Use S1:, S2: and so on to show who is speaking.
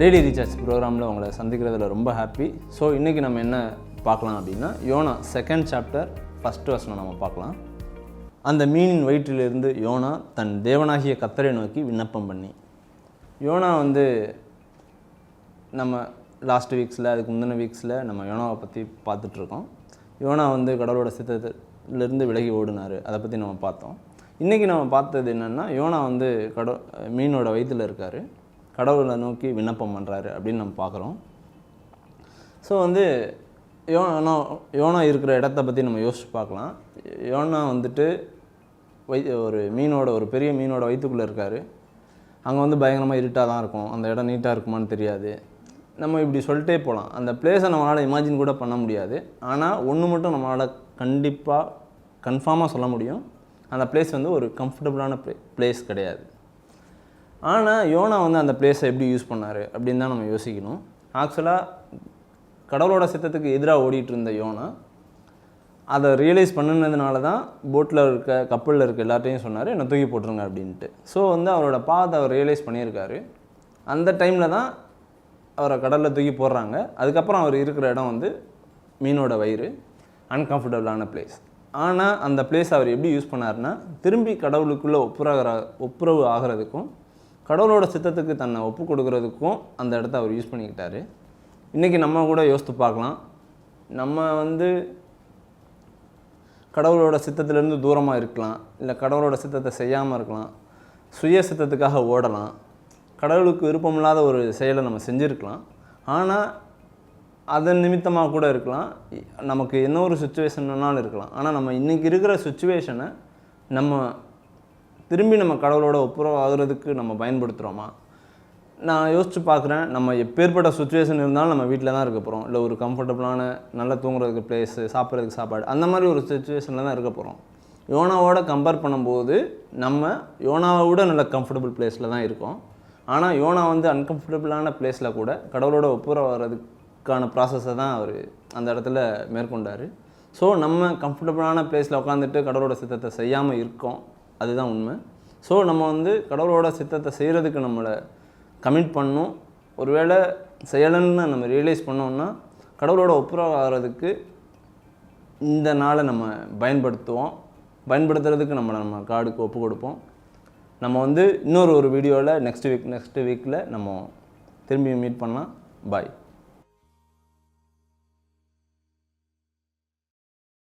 S1: Daily recharge ப்ரோக்ராமில் உங்களை சந்திக்கிறதுல ரொம்ப ஹாப்பி ஸோ இன்றைக்கி நம்ம என்ன பார்க்கலாம் அப்படின்னா யோனா செகண்ட் சாப்டர் ஃபஸ்ட் வசனம் நம்ம பார்க்கலாம். அந்த மீனின் வயிற்றிலிருந்து யோனா தன் தேவனாகிய கத்தரை நோக்கி விண்ணப்பம் பண்ணி. யோனா வந்து நம்ம லாஸ்ட் வீக்ஸில் அதுக்கு முந்தின வீக்ஸில் நம்ம யோனாவை பற்றி பார்த்துட்ருக்கோம் யோனா வந்து கடவுளோட சித்தத்திலிருந்து விலகி ஓடினார். அதை பற்றி நம்ம பார்த்தோம். இன்றைக்கி நம்ம பார்த்தது என்னென்னா யோனா வந்து கட மீனோட வயிற்றில் இருக்கார். கடவுளை நோக்கி விண்ணப்பம் பண்ணுறாரு அப்படின்னு நம்ம பார்க்குறோம். ஸோ வந்து யோனா யோனா இருக்கிற இடத்த பற்றி நம்ம யோசிச்சு பார்க்கலாம். யோனா வந்துட்டு வை ஒரு மீனோட ஒரு பெரிய மீனோட வயிற்றுக்குள்ளே இருக்கார். அங்கே வந்து பயங்கரமாக இருட்டாக தான் இருக்கும். அந்த இடம் நீட்டாக இருக்குமான்னு தெரியாது. நம்ம இப்படி சொல்லிட்டே போகலாம். அந்த பிளேஸை நம்மளால் இமேஜின் கூட பண்ண முடியாது. ஆனால் ஒன்று மட்டும் நம்மளால் கண்டிப்பாக கன்ஃபார்மாக சொல்ல முடியும். அந்த பிளேஸ் வந்து ஒரு கம்ஃபர்டபுளான ப்ளே பிளேஸ் கிடையாது. ஆனால் யோனா வந்து அந்த பிளேஸை எப்படி யூஸ் பண்ணார் அப்படின்னு தான் நம்ம யோசிக்கணும். ஆக்சுவலாக கடவுளோட சித்தத்துக்கு எதிராக ஓடிட்டு இருந்த யோனா அதை ரியலைஸ் பண்ணுனதுனால தான் போட்டில் இருக்க கப்பலில் இருக்க எல்லாத்தையும் சொன்னார் என்னை தூக்கி போட்டுருங்க அப்படின்ட்டு. ஸோ வந்து அவரோட பாதை அவர் ரியலைஸ் பண்ணியிருக்காரு. அந்த டைமில் தான் அவரை கடலில் தூக்கி போடுறாங்க. அதுக்கப்புறம் அவர் இருக்கிற இடம் வந்து மீனோட வயிறு அன்கம்ஃபர்டபுளான பிளேஸ் ஆனால் அந்த பிளேஸ் அவர் எப்படி யூஸ் பண்ணார்னா திரும்பி கடவுளுக்குள்ளே ஒப்புரகிற ஒப்புரவு ஆகிறதுக்கும் கடவுளோட சித்தத்துக்கு தன்னை ஒப்பு கொடுக்கறதுக்கும் அந்த இடத்த அவர் யூஸ் பண்ணிக்கிட்டாரு. இன்றைக்கி நம்ம கூட யோசித்து பார்க்கலாம். நம்ம வந்து கடவுளோட சித்தத்திலேருந்து தூரமாக இருக்கலாம். இல்லை கடவுளோட சித்தத்தை செய்யாமல் இருக்கலாம். சுய சித்தத்துக்காக ஓடலாம். கடவுளுக்கு விருப்பமில்லாத ஒரு செயலை நம்ம செஞ்சுருக்கலாம். ஆனால் அதன் நிமித்தமாக கூட இருக்கலாம். நமக்கு என்ன ஒரு சுச்சுவேஷன் வேணாலும் இருக்கலாம். ஆனால் நம்ம இன்றைக்கி இருக்கிற சுச்சுவேஷனை நம்ம திரும்பி நம்ம கடவுளோட ஒப்புரவு ஆகுறதுக்கு நம்ம பயன்படுத்துகிறோமா நான் யோசித்து பார்க்குறேன் நம்ம எப்பேற்பட்ட சுச்சுவேஷன் இருந்தாலும் நம்ம வீட்டில் தான் இருக்க போகிறோம் இல்லை ஒரு கம்ஃபர்டபுளான நல்லா தூங்குறதுக்கு ப்ளேஸு சாப்பிட்றதுக்கு சாப்பாடு அந்த மாதிரி ஒரு சுச்சுவேஷனில் தான் இருக்க போகிறோம் யோனாவோட கம்பேர் பண்ணும்போது நம்ம யோனாவை விட நல்ல கம்ஃபர்டபுள் பிளேஸில் தான் இருக்கோம். ஆனால் யோனா வந்து அன்கம்ஃபர்டபுளான பிளேஸில் கூட கடவுளோட ஒப்புற வர்றதுக்கான ப்ராசஸை தான் அவர் அந்த இடத்துல மேற்கொண்டார். ஸோ நம்ம கம்ஃபர்டபுளான பிளேஸில் உட்காந்துட்டு கடவுளோட சித்தத்தை செய்யாமல் இருக்கோம். அதுதான் உண்மை. ஸோ நம்ம வந்து கடவுளோட சித்தத்தை செய்கிறதுக்கு நம்மளை கமிட் பண்ணணும். ஒருவேளை செய்யலைன்னு நம்ம ரியலைஸ் பண்ணோம்னா கடவுளோட ஒப்புரவு ஆகிறதுக்கு இந்த நாளை நம்ம பயன்படுத்துவோம். பயன்படுத்துறதுக்கு நம்மளை நம்ம காடுக்கு ஒப்பு கொடுப்போம். நம்ம வந்து இன்னொரு ஒரு வீடியோவில் நெக்ஸ்ட் வீக் நெக்ஸ்ட் வீக்கில் நம்ம திரும்பி மீட் பண்ணலாம். பாய்